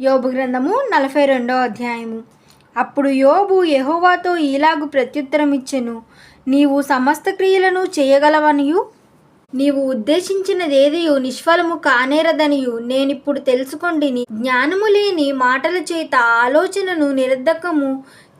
యోబు గ్రంథము నలభై రెండో అధ్యాయము. అప్పుడు యోబు యహోవాతో ఈలాగు ప్రత్యుత్తరం ఇచ్చెను నీవు సమస్త క్రియలను చేయగలవనియు? నీవు ఉద్దేశించినదేదియు నిష్ఫలము కానేరదనియు. నేనిప్పుడు తెలుసుకొండిని. జ్ఞానము లేని మాటల చేత ఆలోచనను నిరర్ధకము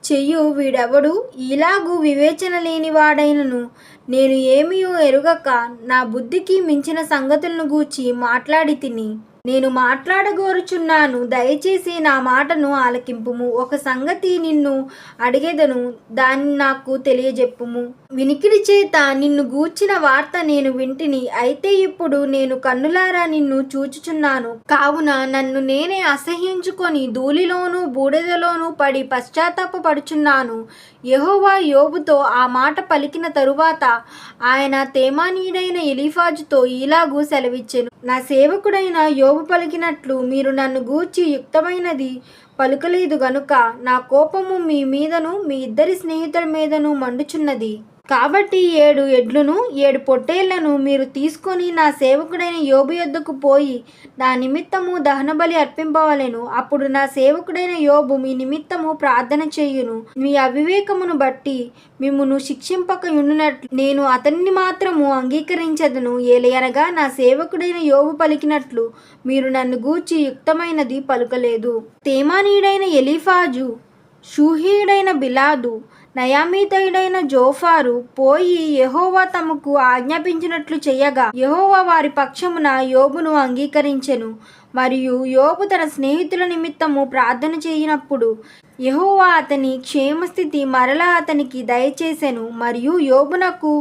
చెయ్యు వీడెవడు? ఇలాగు వివేచన లేనివాడైనను నేను ఏమియో ఎరుగక నా బుద్ధికి మించిన సంగతులను గూర్చి మాట్లాడి తిని నేను మాట్లాడగోరుచున్నాను. దయచేసి నా మాటను ఆలకింపుము. ఒక సంగతి నిన్ను అడిగేదను దాన్ని నాకు తెలియజెప్పుము. వినికిడి చేత నిన్ను గూర్చిన వార్త నేను వింటిని. అయితే ఇప్పుడు నేను కన్నులారా నిన్ను చూచుచున్నాను. కావున నన్ను నేనే అసహ్యించుకొని ధూళిలోనూ బూడిదలోనూ పడి పశ్చాత్తాపపడుచున్నాను. యహోవా యోబుతో ఆ మాట పలికిన తరువాత ఆయన తేమానీయుడైన ఎలీఫాజుతో ఇలాగూ సెలవిచ్చెను. నా సేవకుడైన యోబు పలికినట్లు మీరు నన్ను గూర్చి యుక్తమైనది పలుకలేదు గనుక నా కోపము మీ మీదను మీ ఇద్దరి స్నేహితుల మీదను మండుచున్నది. కాబట్టి ఏడు ఎడ్లను ఏడు పొట్టేళ్ళను మీరు తీసుకొని నా సేవకుడైన యోబు యొద్దకు పోయి నా నిమిత్తము దహనబలి అర్పింపవలెను. అప్పుడు నా సేవకుడైన యోబు మీ నిమిత్తము ప్రార్థన చేయును. మీ అవివేకమును బట్టి మిమ్మును శిక్షింపక ఉండునట్లు నేను అతన్ని మాత్రము అంగీకరించదును. ఏలయనగా నా సేవకుడైన యోబు పలికినట్లు మీరు నన్ను గూర్చి యుక్తమైనది పలుకలేదు. తేమానీయుడైన ఎలిఫాజు షూహీయుడైన బిలాదు నయామీతయుడైన జోఫారు పోయి యహోవా తమకు ఆజ్ఞాపించినట్లు చేయగా యహోవా వారి పక్షమున యోబును అంగీకరించెను. మరియు యోబు తన స్నేహితుల నిమిత్తము ప్రార్థన చేయనప్పుడు యహోవా అతని క్షేమస్థితి మరలా అతనికి దయచేసెను. మరియు యోబునకు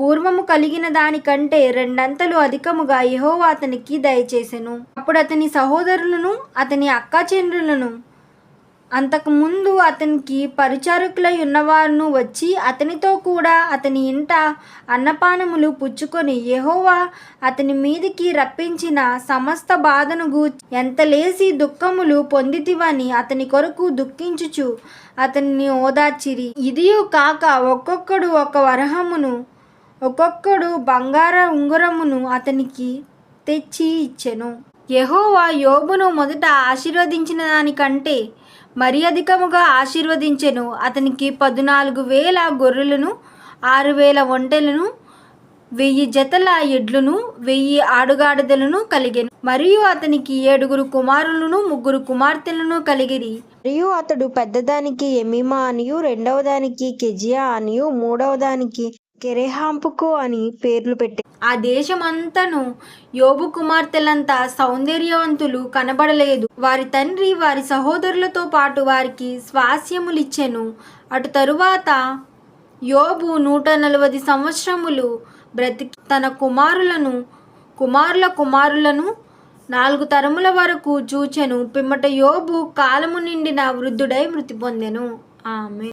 పూర్వము కలిగిన దానికంటే రెండంతలు అధికముగా యహోవా అతనికి దయచేసెను. అప్పుడు అతని సహోదరులను అతని అక్కాచెండ్రులను అంతకుముందు అతనికి పరిచారకులై ఉన్నవారును వచ్చి అతనితో కూడా అతని ఇంట అన్నపానములు పుచ్చుకొని యెహోవా అతని మీదికి రప్పించిన సమస్త బాధను గూర్చి ఎంత లేసి దుఃఖములు పొందితివని అతని కొరకు దుఃఖించుచు అతన్ని ఓదార్చిరి. ఇదియు కాక ఒక్కొక్కడు ఒక వరహమును ఒక్కొక్కడు బంగార ఉంగరమును అతనికి తెచ్చి ఇచ్చెను. యహోవా యోబును మొదట ఆశీర్వదించిన దానికంటే మరి అధికముగా ఆశీర్వదించెను. అతనికి పద్నాలుగు వేల గొర్రెలను ఆరు వేల ఒంటెలను వెయ్యి జతల ఎడ్లను వెయ్యి ఆడుగాడిదలను కలిగెను. మరియు అతనికి ఏడుగురు కుమారులను ముగ్గురు కుమార్తెలను కలిగిరి. మరియు అతడు పెద్దదానికి ఎమిమా అనియు రెండవ దానికి కెజియా అనియు మూడవ దానికి కెరెహాంపుకు అని పేర్లు పెట్టి ఆ దేశమంతను యోబు కుమార్తెలంతా సౌందర్యవంతులు కనబడలేదు. వారి తండ్రి వారి సహోదరులతో పాటు వారికి స్వాస్యములిచ్చెను. అటు తరువాత యోబు నూట నలభై సంవత్సరములు బ్రతికి తన కుమారులను కుమారుల కుమారులను నాలుగు తరముల వరకు చూచెను. పిమ్మట యోబు కాలము నిండిన వృద్ధుడై మృతి పొందెను. ఆమె